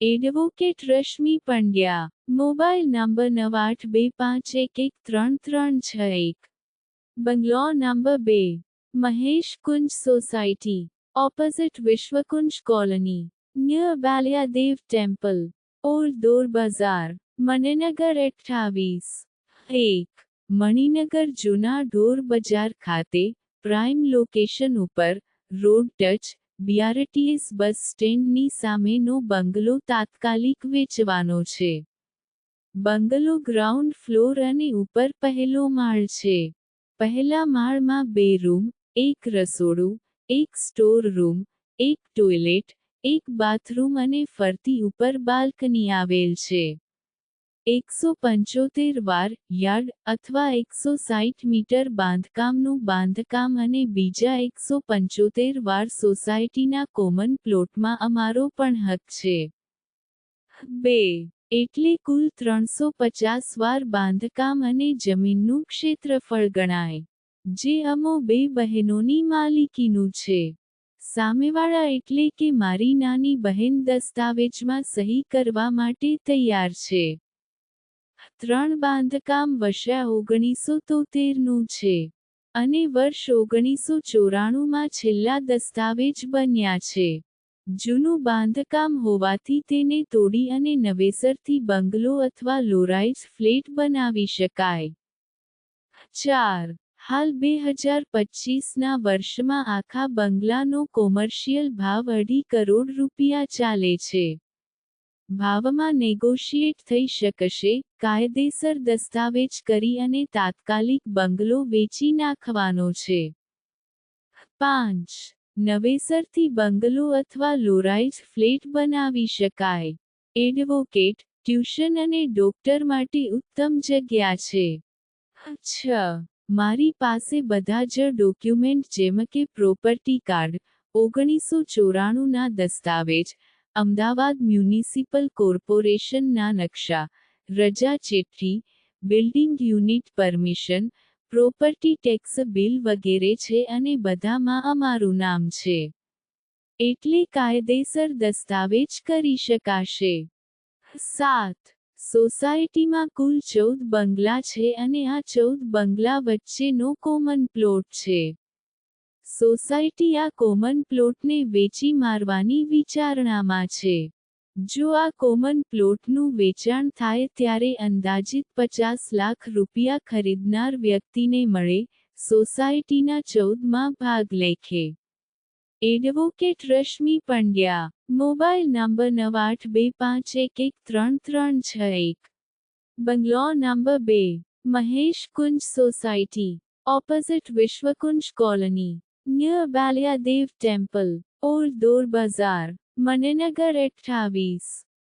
Advocate Rashmi Pandya? Mobile number નવ આઠ બે પાંચ એક એક ત્રણ ત્રણ છ એક. બંગલો નંબર બે. Mahesh Kunj society. Opposite Vishwakunj colony. Near Baliyadev temple. Old Dhor Bazar. Maninagar અઠ્ઠાવીસ. એક. મણિનગર જૂના ઢોર બજાર ખાતે. પ્રાઇમ લોકેશન ઉપર. Road touch. બીઆરટીએસ બસ સ્ટેન્ડની સામેનો બંગલો તાત્કાલિક વેચવાનો છે. બંગલો ગ્રાઉન્ડ ફ્લોર અને ઉપર પહેલો માળ છે. પહેલા માળમાં બે રૂમ, એક રસોડું, એક સ્ટોર રૂમ, એક ટોયલેટ, એક બાથરૂમ અને ફરતી ઉપર બાલ્કની આવેલ છે. એકસો પંચોતેર વાર યાર્ડ અથવા એકસો સાઠ મીટર બાંધકામનું બાંધકામ અને બીજા એકસો પંચોતેર વાર સોસાયટીના કોમન પ્લોટમાં અમારો પણ હક છે. બે, એટલે કુલ ત્રણસો પચાસ વાર બાંધકામ અને જમીનનું ક્ષેત્રફળ ગણાય, જે અમો બે બહેનોની માલિકીનું છે. સામેવાળા એટલે કે મારી નાની બહેન દસ્તાવેજમાં સહી કરવા માટે તૈયાર છે. ત્રણ બાંધકામ વર્ષા ઓગણીસો તોતેરનું છે અને વર્ષ ઓગણીસો ચોરાણુંમાં છેલ્લા દસ્તાવેજ બન્યા છે. જૂનું બાંધકામ હોવાથી તેને તોડી અને નવેસરથી બંગલો અથવા લોરાઇઝ ફ્લેટ બનાવી શકાય. ચાર. હાલ બે હજાર પચીસના વર્ષમાં આખા બંગલાનો કોમર્શિયલ ભાવ અઢી કરોડ રૂપિયા ચાલે છે. ભાવમાં નેગોશિએટ થઈ શકશે, કાયદેસર દસ્તાવેજ કરી અને તાત્કાલિક બંગલો વેચી નાખવાનો છે. પાંચ. નવેસરથી બંગલો અથવા લોરાઇઝ ફ્લેટ બનાવી શકાય. એડવોકેટ, ટ્યુશન અને ડોક્ટર માટે ઉત્તમ જગ્યા છે. છ. મારી પાસે બધા જ ડોક્યુમેન્ટ જેમ કે પ્રોપર્ટી કાર્ડ, ઓગણીસો ચોરાણુંના દસ્તાવેજ અમદાવાદ મ્યુનિસિપલ કોર્પોરેશનના નકશા, રજા ચિઠ્ઠી, building unit permission, property tax bill વગેરે છે અને બધામાં અમારું નામ છે. એટલે કાયદેસર દસ્તાવેજ કરી શકાશે. સાત, સોસાયટીમાં કુલ ચૌદ બંગલા છે અને આ ચૌદ બંગલા વચ્ચેનો કોમન પ્લોટ છે. સોસાયટી આ કોમન પ્લોટને વેચી મારવાની વિચારણામાં છે. જો આ કોમન પ્લોટનું વેચાણ થાય ત્યારે અંદાજિત પચાસ લાખ રૂપિયા ખરીદનાર વ્યક્તિને મળે, સોસાયટીના ચૌદમાં ભાગ લેખે. Advocate Rashmi Pandya, mobile number નવ આઠ બે પાંચ એક એક ત્રણ ત્રણ છ એક. બંગલો નંબર બે Mahesh Kunj society, opposite Vishwakunj colony. Near Baliyadev temple old Dhor Bazar Maninagar અઠ્ઠાવીસ